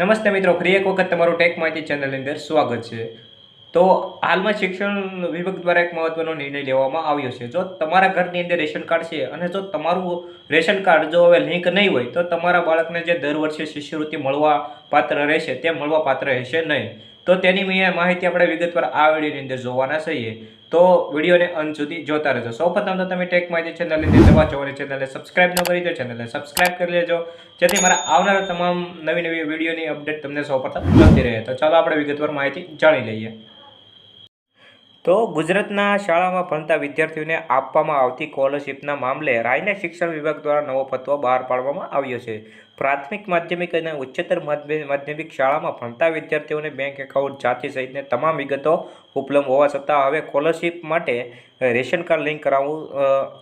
નમસ્તે મિત્રો, ફરી એક વખત તમારું ટેક માહિતી ચેનલની અંદર સ્વાગત છે. તો હાલમાં શિક્ષણ વિભાગ દ્વારા એક મહત્વનો નિર્ણય લેવામાં આવ્યો છે. જો તમારા ઘરની અંદર રેશન કાર્ડ છે અને જો તમારું રેશન કાર્ડ જો હવે લિંક નહીં હોય, તો તમારા બાળકને જે દર વર્ષે શિષ્યવૃત્તિ મળવા પાત્ર રહેશે, તે મળવા પાત્ર રહેશે નહીં. તો તેની માહિતી આપણે વિગતવાર આ વિડીયોની અંદર જોવાના છીએ. તો વિડીયોને અંત સુધી જોતા રહેજો. સૌપ્રથમ તો તમે ટેક માહિતી ચેનલની અંદર નવા છો અને ચેનલને સબસ્ક્રાઇબ ન કરી દો ચેનલને સબસ્ક્રાઇબ કરી લેજો. જેથી મારા આવનારા તમામ નવી નવી વિડીયોની અપડેટ તમને સૌપ્રથમ મળતી રહે. તો ચાલો આપણે વિગતવાર માહિતી જાણી લઈએ. તો ગુજરાતના શાળામાં ભણતા વિદ્યાર્થીઓને આપવામાં આવતી સ્કોલરશીપના મામલે રાયના શિક્ષણ વિભાગ દ્વારા નવો ફતવો બહાર પાડવામાં આવ્યો છે. પ્રાથમિક, માધ્યમિક અને ઉચ્ચતર માધ્ય- માધ્યમિક શાળામાં ભણતા વિદ્યાર્થીઓને બેંક એકાઉન્ટ, જાતિ સહિતની તમામ વિગતો ઉપલબ્ધ હોવા છતાં હવે સ્કોલરશીપ માટે રેશન કાર્ડ લિંક કરાવવું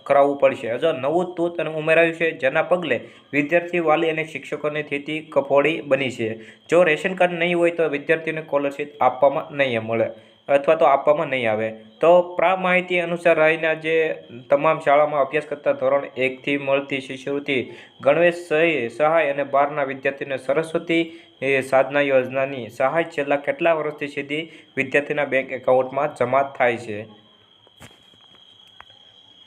કરાવવું પડશે. હજુ નવું તૂત ઉમેરાયું છે, જેના પગલે વિદ્યાર્થી વાલી અને શિક્ષકોની સ્થિતિ કફોડી બની છે. જો રેશન કાર્ડ નહીં હોય તો વિદ્યાર્થીઓને સ્કોલરશીપ આપવામાં નહીં મળે. અથવા તો આપવામાં નહીં આવે. તો પ્રા માહિતી અનુસાર રહીના જે તમામ શાળામાં અભ્યાસ કરતા ધોરણ એકથી મળતી શિષ્યવૃત્તિ ગણવેશ સહી, સહાય અને બારના વિદ્યાર્થીને સરસ્વતી સાધના યોજનાની સહાય છેલ્લા કેટલા વર્ષથી સીધી વિદ્યાર્થીના બેંક એકાઉન્ટમાં જમા થાય છે?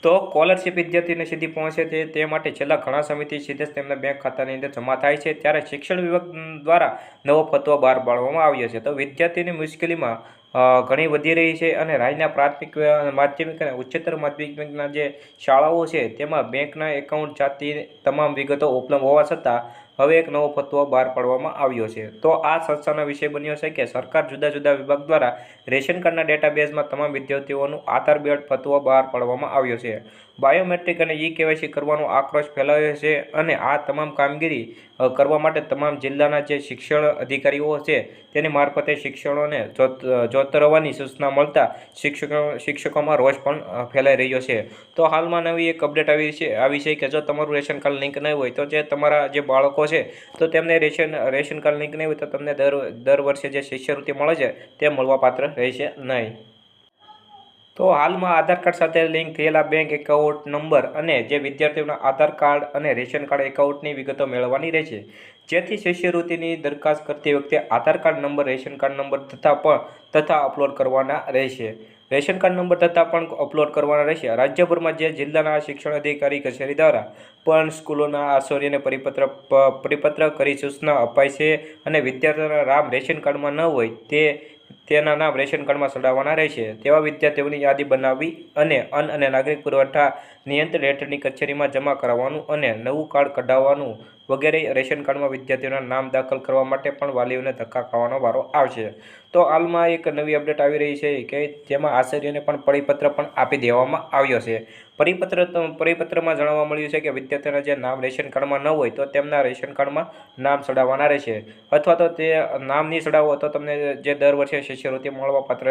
તો સ્કોલરશીપ વિદ્યાર્થીને સીધી પહોંચે છે તે માટે છેલ્લા ઘણા સમયથી સીધે જ તેમના બેંક ખાતાની અંદર જમા થાય છે. ત્યારે શિક્ષણ વિભાગ દ્વારા નવો ફતવો બહાર પાડવામાં આવ્યો છે. તો વિદ્યાર્થીની મુશ્કેલીમાં ઘણી વધી રહી છે અને રાજ્યના પ્રાથમિક માધ્યમિક અને ઉચ્ચતર માધ્યમિકના જે શાળાઓ છે, તેમાં બેંકના એકાઉન્ટ જાતિ તમામ વિગતો ઉપલબ્ધ હોવા છતાં હવે એક નવો ફતવો બહાર પાડવામાં આવ્યો છે. તો આ સંસ્થાનો વિષય બન્યો છે કે સરકાર જુદા જુદા વિભાગ દ્વારા રેશન કાર્ડના ડેટાબેઝમાં તમામ વિદ્યાર્થીઓનું આધાર બેડ ફતવો બહાર પાડવામાં આવ્યો છે. બાયોમેટ્રિક અને ઈ કેવાયસી કરવાનો આક્રોશ ફેલાયો છે અને આ તમામ કામગીરી કરવા માટે તમામ જિલ્લાના જે શિક્ષણ અધિકારીઓ છે તેની મારફતે શિક્ષણોને જોત જોતરવાની સૂચના મળતા શિક્ષકો, શિક્ષકોમાં રોષ પણ ફેલાઈ રહ્યો છે. તો હાલમાં નવી એક અપડેટ આવી છે આવી છે કે જો તમારું રેશન કાર્ડ લિંક નહીં હોય તો જે તમારા જે બાળકો છે તો તેમને રેશન રેશન કાર્ડ લિંક નહીં હોય તો તમને દર દર વર્ષે જે શિષ્યવૃત્તિ મળે છે તે મળવાપાત્ર રહેશે નહીં. તો હાલમાં આધાર કાર્ડ સાથે લિંક થયેલા બેંક એકાઉન્ટ નંબર અને જે વિદ્યાર્થીઓના આધાર કાર્ડ અને રેશન કાર્ડ એકાઉન્ટની વિગતો મેળવવાની રહેશે. જેથી શિષ્યવૃત્તિની દરખાસ્ત કરતી વખતે Aadhaar card number ration card number તથા પણ, તથા અપલોડ કરવાના રહેશે. રેશન કાર્ડ નંબર તથા પણ અપલોડ કરવાના રહેશે. રાજ્યભરમાં જે જિલ્લાના શિક્ષણ અધિકારી, કચેરી દ્વારા પણ સ્કૂલોના આચાર્યને પરિપત્ર પરિપત્ર કરી સૂચના અપાય છે અને વિદ્યાર્થીઓના રામ રેશન કાર્ડમાં ન હોય તે તેના નામ રેશન કાર્ડમાં ચડાવવાના રહેશે. તેવા વિદ્યાર્થીઓની યાદી બનાવવી અને અન્ન અને નાગરિક પુરવઠા નિયંત્રણ હેઠળની કચેરીમાં જમા કરાવવાનું અને નવું કાર્ડ કઢાવવાનું વગેરે રેશન કાર્ડમાં વિદ્યાર્થીઓના નામ દાખલ કરવા માટે પણ વાલીઓને ધક્કા ખાવાનો વારો આવશે. તો હાલમાં એક નવી અપડેટ આવી રહી છે કે જેમાં આચાર્યને પણ પરિપત્ર પણ આપી દેવામાં આવ્યો છે. પરિપત્ર પરિપત્રમાં જણાવવા મળ્યું છે કે વિદ્યાર્થીઓના જે નામ રેશન કાર્ડમાં ન હોય તો તેમના રેશન કાર્ડમાં નામ ચડાવવાના રહેશે. અથવા તો તે નામ નહીં ચડાવો તો તમને જે દર વર્ષે શિષ્યવૃત્તિ મળવાપાત્ર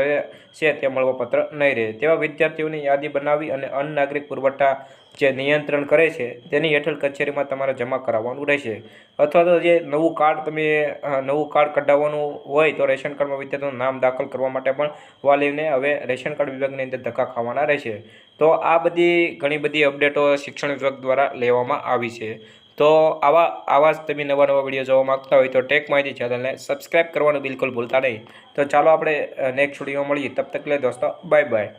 છે તે મળવાપાત્ર નહીં રહે. તેવા વિદ્યાર્થીઓની યાદી બનાવી અને અન્ન નાગરિક પુરવઠા જે નિયંત્રણ કરે છે તેની હેઠળ કચેરીમાં તમારે જમા કરાવવાનું રહેશે. અથવા તો જે નવું કાર્ડ તમે નવું કાર્ડ કઢાવવાનું હોય તો રેશન કાર્ડમાં વિદ્યાર્થીનું નામ દાખલ કરવા માટે પણ વાલીને હવે રેશન કાર્ડ વિભાગની અંદર ધક્કા ખાવાના રહેશે. તો આ બધી ઘણી બધી અપડેટો શિક્ષણ વિભાગ દ્વારા લેવામાં આવી છે. તો આવા આવા જ તમે નવા નવા વીડિયો જોવા માગતા હોય તો ટેક માહિતી ચેનલને સબસ્ક્રાઈબ કરવાનું બિલકુલ ભૂલતા નહીં. તો ચાલો આપણે નેક્સ્ટ વીડિયો મળીએ. તબ તક લે દોસ્તો, બાય બાય.